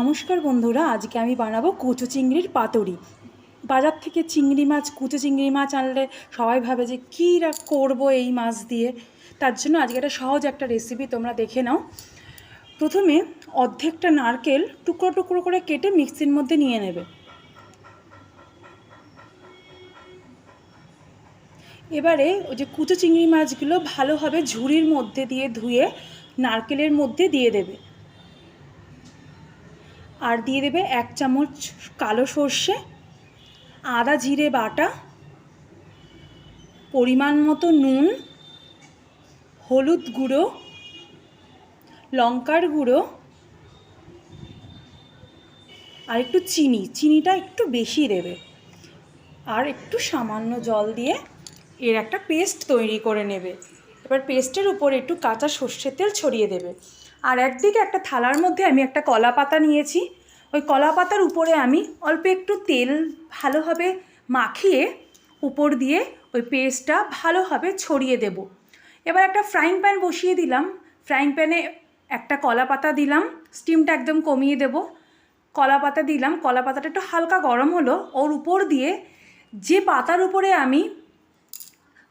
নমস্কার বন্ধুরা, আজকে আমি বানাবো কুচো চিংড়ির পাতুরি। বাজার থেকে চিংড়ি মাছ, কুচো চিংড়ি মাছ আনলে সবাই ভাবে যে কী করব এই মাছ দিয়ে। তার জন্য আজকে একটা সহজ একটা রেসিপি তোমরা দেখে নাও। প্রথমে অর্ধেকটা নারকেল টুকরো টুকরো করে কেটে মিক্সির মধ্যে নিয়ে নেবে। এবারে ওই যে কুচো চিংড়ি মাছগুলো ভালোভাবে ঝুড়ির মধ্যে দিয়ে ধুয়ে নারকেলের মধ্যে দিয়ে দেবে। আর দিয়ে দেবে এক চামচ কালো সর্ষে, আদা জিরে বাটা, পরিমাণ মতো নুন, হলুদ গুঁড়ো, লঙ্কার গুঁড়ো আর একটু চিনি। চিনিটা একটু বেশি দেবে। আর একটু সামান্য জল দিয়ে এর একটা পেস্ট তৈরি করে নেবে। এবার পেস্টের উপর একটু কাঁচা সর্ষের তেল ছড়িয়ে দেবে। আর একদিকে একটা থালার মধ্যে আমি একটা কলা পাতা নিয়েছি। ওই কলা পাতার উপরে আমি অল্প একটু তেল ভালোভাবে মাখিয়ে উপর দিয়ে ওই পেস্টটা ভালোভাবে ছড়িয়ে দেব। এবার একটা ফ্রাইং প্যান বসিয়ে দিলাম। ফ্রাইং প্যানে একটা কলা পাতা দিলাম। স্টিমটা একদম কমিয়ে দেব। কলা পাতা দিলাম। কলা পাতাটা একটু হালকা গরম হলো। ওর উপর দিয়ে যে পাতার উপরে আমি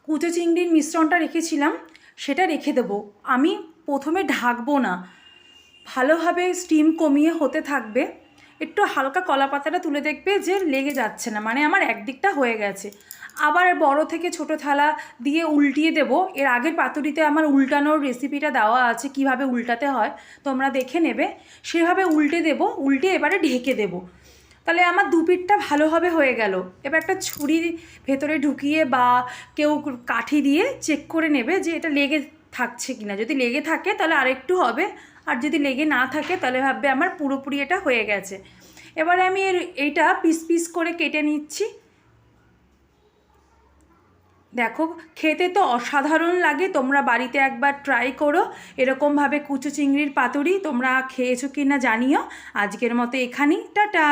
কুচো চিংড়ির মিশ্রণটা রেখেছিলাম, সেটা রেখে দেবো। আমি প্রথমে ঢাকবো না। ভালোভাবে স্টিম কমিয়ে হতে থাকবে। একটু হালকা কলা পাতাটা তুলে দেখবে যে লেগে যাচ্ছে না মানে আমার একদিকটা হয়ে গেছে। আবার বড় থেকে ছোট থালা দিয়ে উল্টিয়ে দেব। এর আগের পাতুরিতে আমার উল্টানোর রেসিপিটা দেওয়া আছে, কীভাবে উল্টাতে হয়, তোমরা দেখে নেবে। সেভাবে উল্টে দেব, উল্টে এবারে ঢেকে দেব। তাহলে আমার দু পিঠটা ভালোভাবে হয়ে গেল। এবার একটা ছুরি ভেতরে ঢুকিয়ে বা কেউ কাঠি দিয়ে চেক করে নেবে যে এটা লেগে থাকছে কিনা। যদি লেগে থাকে তাহলে আরেকটু হবে, আর যদি লেগে না থাকে তাহলে ভাববে আমার পুরোপুরি এটা হয়ে গেছে। এবারে আমি এর এইটা পিস পিস করে কেটে নিচ্ছি। দেখো, খেতে তো অসাধারণ লাগে, তোমরা বাড়িতে একবার ট্রাই করো। এরকমভাবে কুচো চিংড়ির পাতুরি তোমরা খেয়েছো কি না জানিও। আজকের মতো এখানেই, টাটা!